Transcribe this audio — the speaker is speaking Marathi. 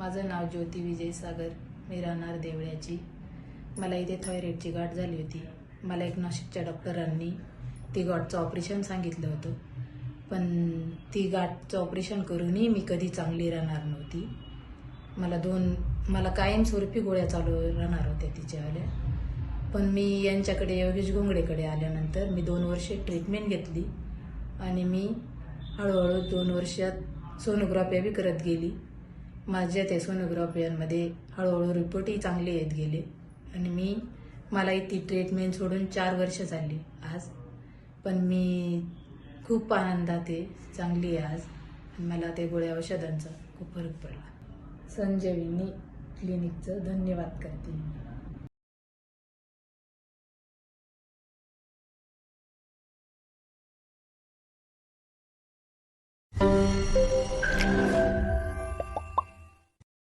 माझं नाव ज्योती विजय सागर मी राहणार देवळ्याची. मला इथे थायरॉईडची गाठ झाली होती. मला एक नाशिकच्या डॉक्टरांनी ती गाठचं ऑपरेशन सांगितलं होतं. पण ती गाठचं ऑपरेशन करूनही मी कधी चांगली राहणार नव्हती. मला दोन मला कायमस्वरूपी गोळ्या चालू राहणार होत्या तिच्यावाल्या. पण मी यांच्याकडे योगेश गोंगडेकडे आल्यानंतर मी दोन वर्षे ट्रीटमेंट घेतली आणि मी हळूहळू दोन वर्षात सोनोग्राफी बी करत गेली. माझ्या त्या सोनोग्राफियांमध्ये हळूहळू रिपोर्टही चांगले येत गेले आणि मी मला ती ट्रीटमेंट सोडून चार वर्ष झाली आज. पण मी खूप आनंदात आहे चांगली आहे आज. आणि मला ते गोळ्या औषधांचा खूप फरक पडला. संजीवनी क्लिनिकचं धन्यवाद करते.